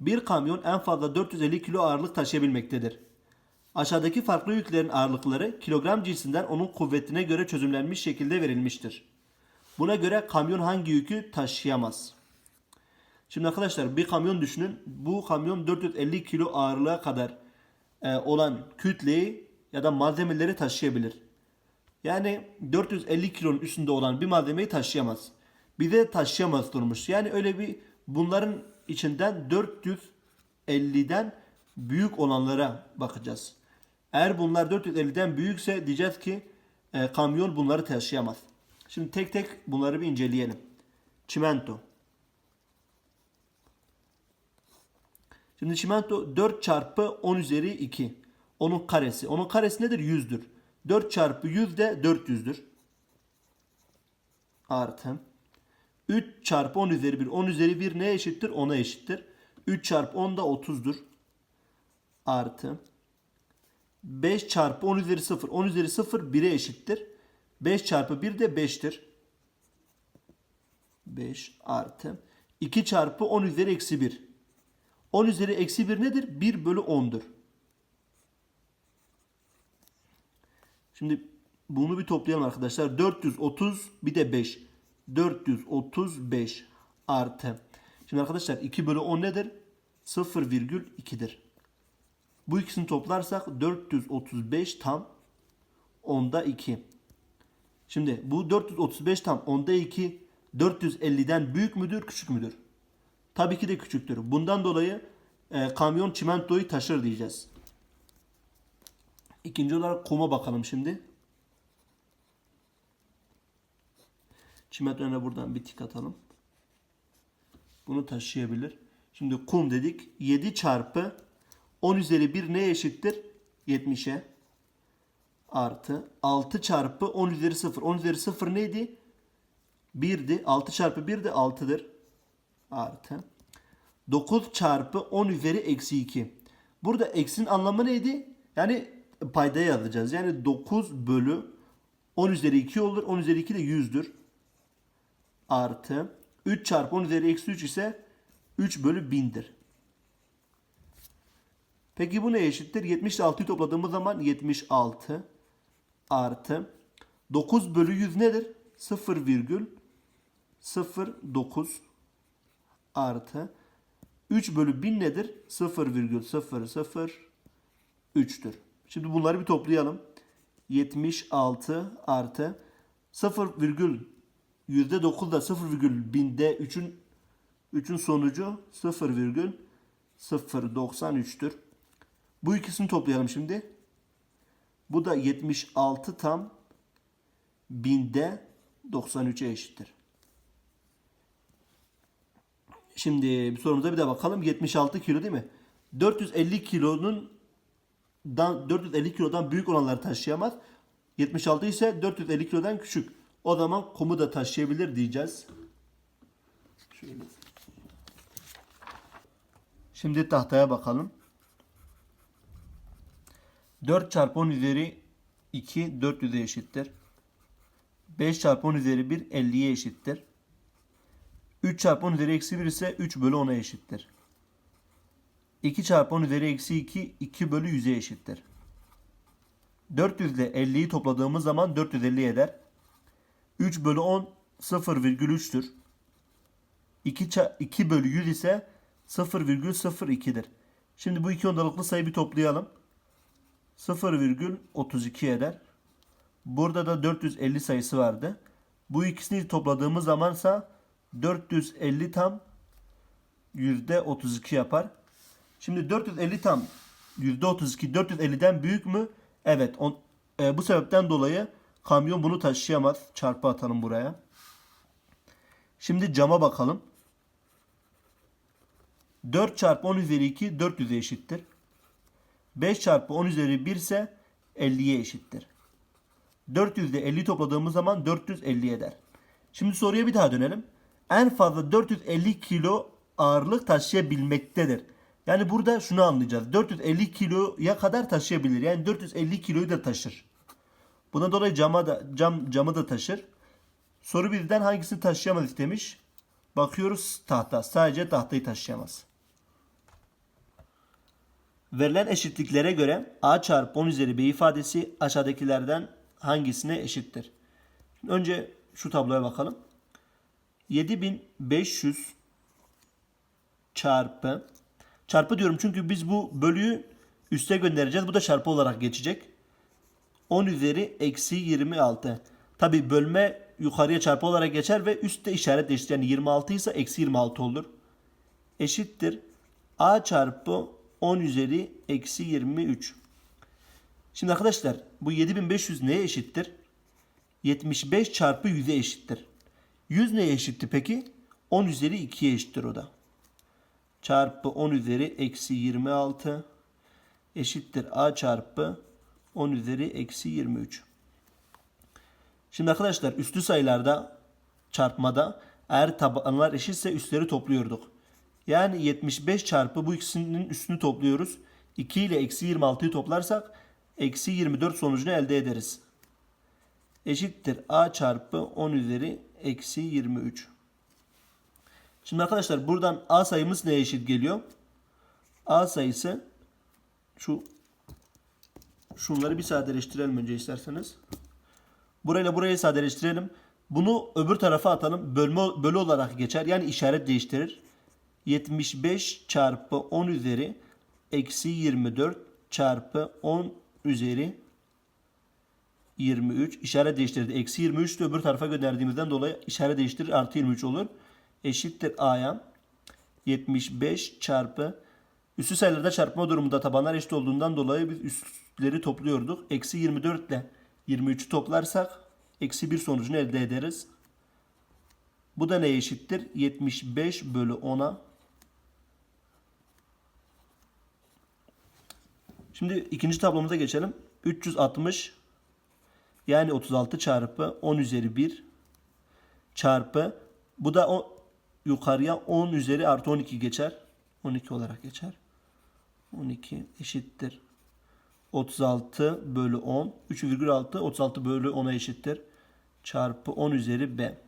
Bir kamyon en fazla 450 kilo ağırlık taşıyabilmektedir. Aşağıdaki farklı yüklerin ağırlıkları kilogram cinsinden onun kuvvetine göre çözümlenmiş şekilde verilmiştir. Buna göre kamyon hangi yükü taşıyamaz? Şimdi arkadaşlar bir kamyon düşünün. Bu kamyon 450 kilo ağırlığa kadar e, olan kütleyi ya da malzemeleri taşıyabilir. Yani 450 kilonun üstünde olan bir malzemeyi taşıyamaz. Bir de taşıyamaz durmuş. Yani öyle bir bunların içinden 450'den büyük olanlara bakacağız. Eğer bunlar 450'den büyükse diyeceğiz ki e, kamyon bunları taşıyamaz. Şimdi tek tek bunları bir inceleyelim. Çimento. Şimdi çimento 4 çarpı 10 üzeri 2. Onun karesi. Onun karesi nedir? 100'dür. 4 çarpı 100 de 400'dür. Artı. 3 çarpı 10 üzeri 1. 10 üzeri 1 neye eşittir? 10'a eşittir. 3 çarpı 10 da 30'dur. Artı. 5 çarpı 10 üzeri 0. 10 üzeri 0 1'e eşittir. 5 çarpı 1 de 5'tir. 5 artı. 2 çarpı 10 üzeri eksi 1. 10 üzeri eksi 1 nedir? 1 bölü 10'dur. Şimdi bunu bir toplayalım arkadaşlar. 430 bir de 5. 435 artı. Şimdi arkadaşlar 2 bölü 10 nedir? 0,2'dir. Bu ikisini toplarsak 435 tam onda 2. Şimdi bu 435 tam onda 2 450'den büyük müdür küçük müdür? Tabii ki de küçüktür. Bundan dolayı e, kamyon çimentoyu taşır diyeceğiz. İkinci olarak kuma bakalım şimdi. Çimentoya buradan bir tik atalım. Bunu taşıyabilir. Şimdi kum dedik. 7 çarpı 10 üzeri 1 neye eşittir? 70'e. Artı 6 çarpı 10 üzeri 0. 10 üzeri 0 neydi? 1'di. 6 çarpı 1 de 6'dır. Artı. 9 çarpı 10 üzeri eksi 2. Burada eksinin anlamı neydi? Yani paydaya yazacağız. Yani 9 bölü 10 üzeri 2 olur. 10 üzeri 2 de 100'dür. Artı 3 çarpı 10 üzeri eksi 3 ise 3 bölü 1000'dir. Peki bu neye eşittir? 76'yı topladığımız zaman 76 artı 9 bölü 100 nedir? 0,09 artı 3 bölü 1000 nedir? 0,003'tür. Şimdi bunları bir toplayalım. 76 artı 0, %9 da 0,1000'de 3'ün 3'ün sonucu 0,093'tür. Bu ikisini toplayalım şimdi. Bu da 76 tam binde 93'e eşittir. Şimdi bir sorumuza bir de bakalım. 76 kilo değil mi? 450 kilonun 450 kilodan büyük olanları taşıyamaz. 76 ise 450 kilodan küçük. O zaman kumu da taşıyabilir diyeceğiz. Şöyle. Şimdi tahtaya bakalım. 4 çarpı 10 üzeri 2 400'e eşittir. 5 çarpı 10 üzeri 1 50'ye eşittir. 3 çarpı 10 üzeri eksi 1 ise 3 bölü 10'a eşittir. 2 çarpı 10 üzeri eksi 2 2 bölü 100'e eşittir. 400 ile 50'yi topladığımız zaman 450 eder. 3 bölü 10 0,3'tür. 2, 2 bölü 100 ise 0,02'dir. Şimdi bu iki ondalıklı sayı bir toplayalım. 0,32 eder. Burada da 450 sayısı vardı. Bu ikisini topladığımız zamansa 450 tam %32 yapar. Şimdi 450 tam %32 450'den büyük mü? Evet. On, e, bu sebepten dolayı kamyon bunu taşıyamaz. Çarpı atalım buraya. Şimdi cama bakalım. 4 çarpı 10 üzeri 2 400'e eşittir. 5 çarpı 10 üzeri 1 ise 50'ye eşittir. 400 ile 50 topladığımız zaman 450 eder. Şimdi soruya bir daha dönelim. En fazla 450 kilo ağırlık taşıyabilmektedir. Yani burada şunu anlayacağız. 450 kiloya kadar taşıyabilir. Yani 450 kiloyu da taşır. Buna dolayı cama da cam camı da taşır. Soru birden hangisini taşıyamaz istemiş. Bakıyoruz tahta. Sadece tahtayı taşıyamaz. Verilen eşitliklere göre a çarpı 10 üzeri b ifadesi aşağıdakilerden hangisine eşittir? Önce şu tabloya bakalım. 7500 çarpı çarpı diyorum çünkü biz bu bölüyü üste göndereceğiz. Bu da çarpı olarak geçecek. 10 üzeri eksi 26. Tabi bölme yukarıya çarpı olarak geçer ve üstte işaret değiştir. Yani 26 ise eksi 26 olur. Eşittir. A çarpı 10 üzeri eksi 23. Şimdi arkadaşlar bu 7500 neye eşittir? 75 çarpı 100'e eşittir. 100 neye eşitti peki? 10 üzeri 2'ye eşittir o da. Çarpı 10 üzeri eksi 26 eşittir A çarpı 10 üzeri eksi 23. Şimdi arkadaşlar üstü sayılarda çarpmada eğer tabanlar eşitse üstleri topluyorduk. Yani 75 çarpı bu ikisinin üstünü topluyoruz. 2 ile eksi 26'yı toplarsak eksi 24 sonucunu elde ederiz. Eşittir A çarpı 10 üzeri eksi 23. Şimdi arkadaşlar buradan A sayımız neye eşit geliyor? A sayısı şu şunları bir sadeleştirelim önce isterseniz. Burayla burayı sadeleştirelim. Bunu öbür tarafa atalım. Bölme, bölü olarak geçer. Yani işaret değiştirir. 75 çarpı 10 üzeri eksi 24 çarpı 10 üzeri 23 işaret değiştirdi. Eksi 23 de öbür tarafa gönderdiğimizden dolayı işaret değiştirir. Artı 23 olur. Eşittir A'ya 75 çarpı üstü sayılarda çarpma durumunda tabanlar eşit olduğundan dolayı biz üstleri topluyorduk. Eksi 24 ile 23'ü toplarsak eksi 1 sonucunu elde ederiz. Bu da neye eşittir? 75 bölü 10'a. Şimdi ikinci tablomuza geçelim. 360 yani 36 çarpı 10 üzeri 1 çarpı bu da o, yukarıya 10 üzeri artı 12 geçer. 12 olarak geçer. 12 eşittir. 36 bölü 10. 3,6 36 bölü 10'a eşittir. Çarpı 10 üzeri b.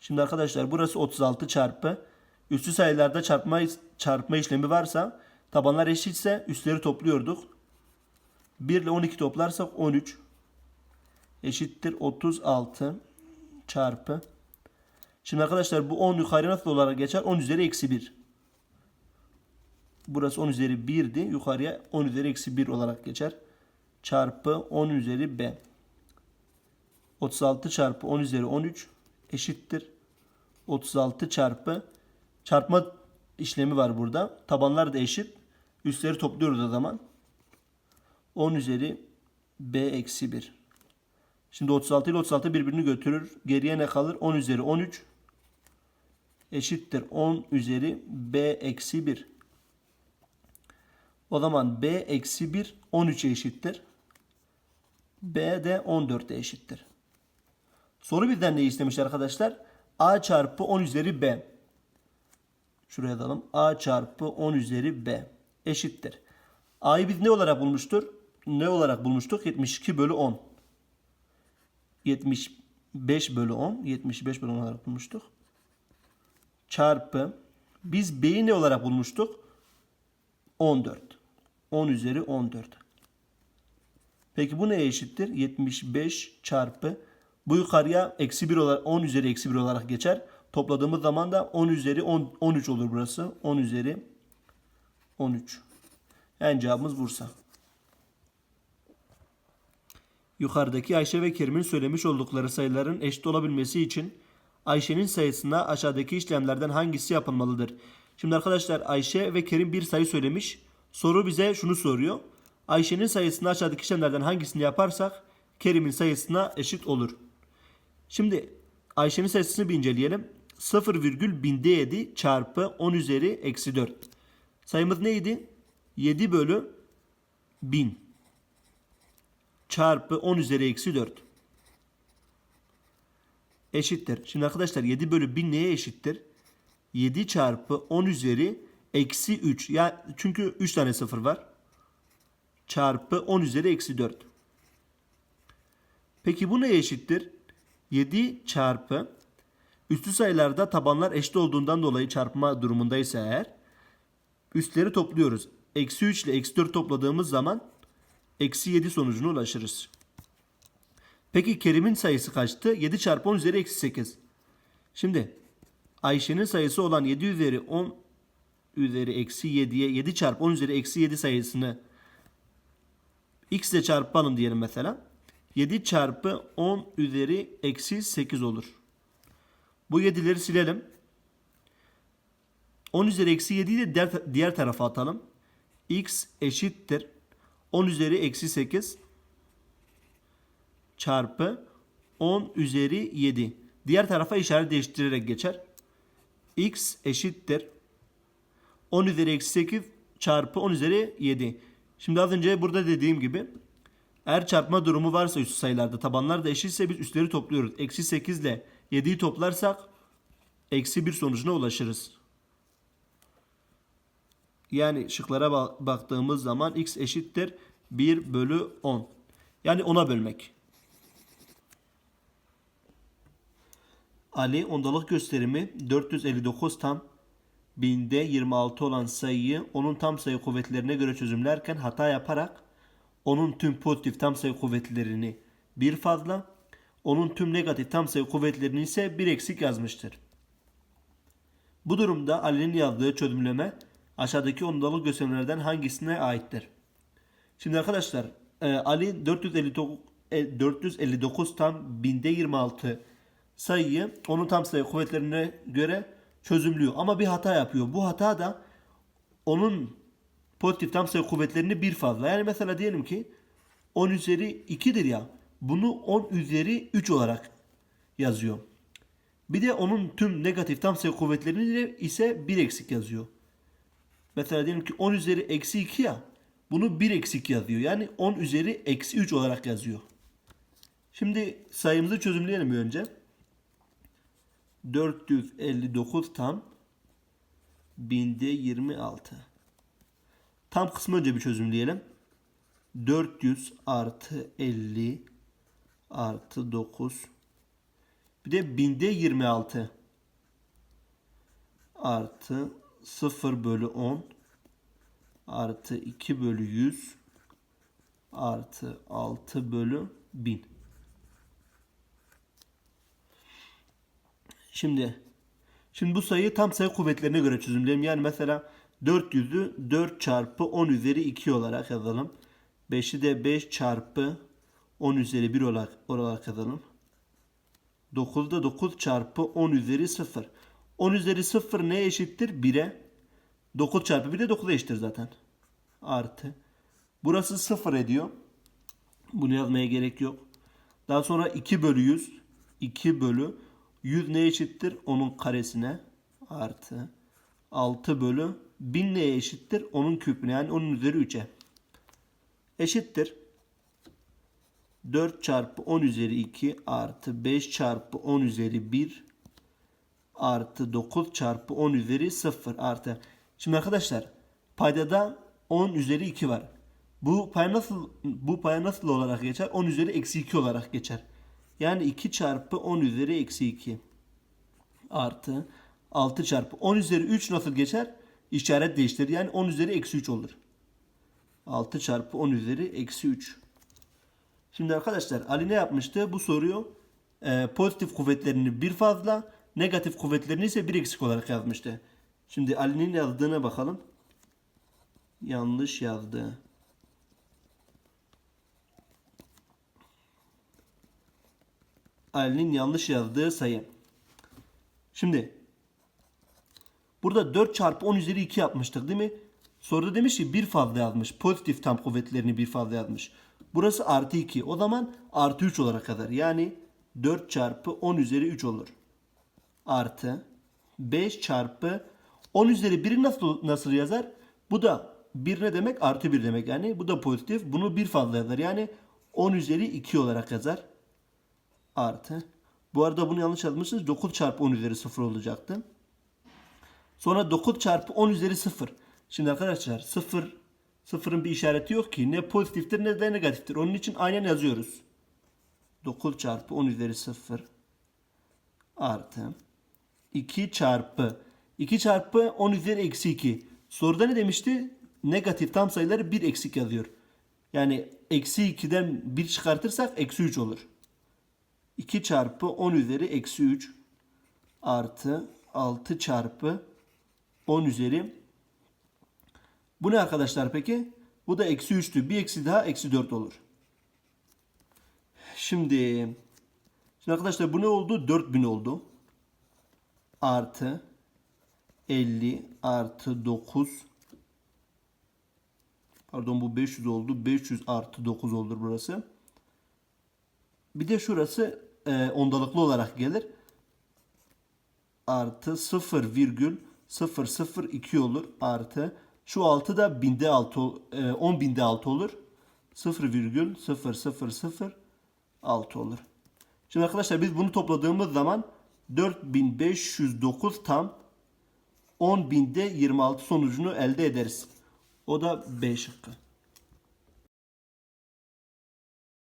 Şimdi arkadaşlar burası 36 çarpı. Üstü sayılarda çarpma, çarpma işlemi varsa tabanlar eşitse üstleri topluyorduk. 1 ile 12 toplarsak 13 eşittir 36 çarpı. Şimdi arkadaşlar bu 10 yukarı nasıl olarak geçer? 10 üzeri eksi 1. Burası 10 üzeri 1'di. Yukarıya 10 üzeri eksi 1 olarak geçer. Çarpı 10 üzeri b. 36 çarpı 10 üzeri 13 eşittir. 36 çarpı çarpma işlemi var burada. Tabanlar da eşit. Üstleri topluyoruz o zaman. 10 üzeri b eksi 1. Şimdi 36 ile 36 birbirini götürür. Geriye ne kalır? 10 üzeri 13 eşittir 10 üzeri b eksi 1. O zaman b eksi 1 13'e eşittir. b de 14'e eşittir. Soru birden ne istemiş arkadaşlar? a çarpı 10 üzeri b. Şuraya alalım. a çarpı 10 üzeri b eşittir. a'yı biz ne olarak bulmuştur? Ne olarak bulmuştuk? 72 bölü 10. 75 bölü 10. 75 bölü 10 olarak bulmuştuk. Çarpı. Biz b'yi ne olarak bulmuştuk? 14. 10 üzeri 14. Peki bu neye eşittir? 75 çarpı. Bu yukarıya eksi 1 olarak 10 üzeri eksi 1 olarak geçer. Topladığımız zaman da 10 üzeri 10, 13 olur burası. 10 üzeri 13. Yani cevabımız Bursa. Yukarıdaki Ayşe ve Kerim'in söylemiş oldukları sayıların eşit olabilmesi için Ayşe'nin sayısına aşağıdaki işlemlerden hangisi yapılmalıdır? Şimdi arkadaşlar Ayşe ve Kerim bir sayı söylemiş. Soru bize şunu soruyor. Ayşe'nin sayısına aşağıdaki işlemlerden hangisini yaparsak Kerim'in sayısına eşit olur. Şimdi Ayşe'nin sayısını bir inceleyelim. 0,1007 çarpı 10 üzeri eksi 4. Sayımız neydi? 7 bölü 1000 çarpı 10 üzeri eksi 4 eşittir. Şimdi arkadaşlar 7 bölü 1000 neye eşittir? 7 çarpı 10 üzeri eksi 3. Ya çünkü 3 tane sıfır var. Çarpı 10 üzeri eksi 4. Peki bu neye eşittir? 7 çarpı üstü sayılarda tabanlar eşit olduğundan dolayı çarpma durumundaysa eğer üstleri topluyoruz. eksi 3 ile eksi 4 topladığımız zaman eksi 7 sonucuna ulaşırız. Peki Kerim'in sayısı kaçtı? 7 çarpı 10 üzeri eksi 8. Şimdi Ayşe'nin sayısı olan 7 üzeri 10 üzeri eksi 7'ye 7 çarpı 10 üzeri eksi 7 sayısını x ile çarpalım diyelim mesela. 7 çarpı 10 üzeri eksi 8 olur. Bu 7'leri silelim. 10 üzeri eksi 7'yi de diğer, diğer tarafa atalım. x eşittir. 10 üzeri eksi 8 çarpı 10 üzeri 7. Diğer tarafa işaret değiştirerek geçer. x eşittir. 10 üzeri eksi 8 çarpı 10 üzeri 7. Şimdi az önce burada dediğim gibi eğer çarpma durumu varsa üst sayılarda tabanlar da eşitse biz üstleri topluyoruz. Eksi 8 ile 7'yi toplarsak eksi 1 sonucuna ulaşırız. Yani şıklara ba- baktığımız zaman x eşittir 1 bölü 10. Yani 10'a bölmek. Ali ondalık gösterimi 459 tam binde 26 olan sayıyı onun tam sayı kuvvetlerine göre çözümlerken hata yaparak onun tüm pozitif tam sayı kuvvetlerini bir fazla, onun tüm negatif tam sayı kuvvetlerini ise bir eksik yazmıştır. Bu durumda Ali'nin yazdığı çözümleme aşağıdaki ondalık gösterimlerden hangisine aittir? Şimdi arkadaşlar e, Ali 459, e, 459 tam binde 26 sayıyı onun tam sayı kuvvetlerine göre çözümlüyor. Ama bir hata yapıyor. Bu hata da onun pozitif tam sayı kuvvetlerini bir fazla. Yani mesela diyelim ki 10 üzeri 2'dir ya. Bunu 10 üzeri 3 olarak yazıyor. Bir de onun tüm negatif tam sayı kuvvetlerini ise 1 eksik yazıyor. Mesela diyelim ki 10 üzeri eksi 2 ya. Bunu 1 eksik yazıyor. Yani 10 üzeri eksi 3 olarak yazıyor. Şimdi sayımızı çözümleyelim önce. 459 tam binde 26. Tam kısmı önce bir çözümleyelim. 400 artı 50 artı 9 bir de binde 26 artı 0 bölü 10 artı 2 bölü 100 artı 6 bölü 1000. Şimdi şimdi bu sayıyı tam sayı kuvvetlerine göre çözümleyelim. Yani mesela 400'ü 4 çarpı 10 üzeri 2 olarak yazalım. 5'i de 5 çarpı 10 üzeri 1 olarak, olarak yazalım. 9'u da 9 çarpı 10 üzeri 0. 10 üzeri 0 neye eşittir? 1'e. 9 çarpı 1 de 9'a eşittir zaten. Artı. Burası 0 ediyor. Bunu yazmaya gerek yok. Daha sonra 2 bölü 100. 2 bölü 100 neye eşittir? Onun karesine. Artı. 6 bölü 1000 neye eşittir? Onun küpüne yani 10 üzeri 3'e. Eşittir. 4 çarpı 10 üzeri 2 artı 5 çarpı 10 üzeri 1 artı 9 çarpı 10 üzeri 0 artı. Şimdi arkadaşlar paydada 10 üzeri 2 var. Bu pay nasıl bu pay nasıl olarak geçer? 10 üzeri eksi 2 olarak geçer. Yani 2 çarpı 10 üzeri eksi 2 artı 6 çarpı 10 üzeri 3 nasıl geçer? İşaret değiştirir. Yani 10 üzeri eksi 3 olur. 6 çarpı 10 üzeri eksi 3. Şimdi arkadaşlar Ali ne yapmıştı? Bu soruyu e, pozitif kuvvetlerini bir fazla, negatif kuvvetlerini ise bir eksik olarak yazmıştı. Şimdi Ali'nin yazdığına bakalım. Yanlış yazdı. Ali'nin yanlış yazdığı sayı. Şimdi burada 4 çarpı 10 üzeri 2 yapmıştık değil mi? Soruda demiş ki bir fazla yazmış. Pozitif tam kuvvetlerini bir fazla yazmış. Burası artı 2. O zaman artı 3 olarak kadar. Yani 4 çarpı 10 üzeri 3 olur. Artı 5 çarpı 10 üzeri 1'i nasıl, nasıl yazar? Bu da 1 ne demek? Artı 1 demek. Yani bu da pozitif. Bunu bir fazla yazar. Yani 10 üzeri 2 olarak yazar. Artı. Bu arada bunu yanlış yazmışsınız. 9 çarpı 10 üzeri 0 olacaktı. Sonra 9 çarpı 10 üzeri 0. Şimdi arkadaşlar 0 sıfırın bir işareti yok ki. Ne pozitiftir ne de negatiftir. Onun için aynen yazıyoruz. 9 çarpı 10 üzeri 0 artı 2 çarpı 2 çarpı 10 üzeri eksi 2. Soruda ne demişti? negatif tam sayıları bir eksik yazıyor. Yani eksi 2'den 1 çıkartırsak eksi 3 olur. 2 çarpı 10 üzeri eksi 3 artı 6 çarpı 10 üzeri. Bu ne arkadaşlar peki? Bu da eksi 3'tü. Bir eksi daha eksi 4 olur. Şimdi, şimdi arkadaşlar bu ne oldu? 4000 oldu. Artı 50 artı 9 Pardon bu 500 oldu. 500 artı 9 olur burası. Bir de şurası e, ondalıklı olarak gelir. Artı 0,002 olur. Artı şu 6 da binde 6 ol- e, 10 binde 6 olur. 0,0006 olur. Şimdi arkadaşlar biz bunu topladığımız zaman 4509 tam 10 binde 26 sonucunu elde ederiz. O da B şıkkı.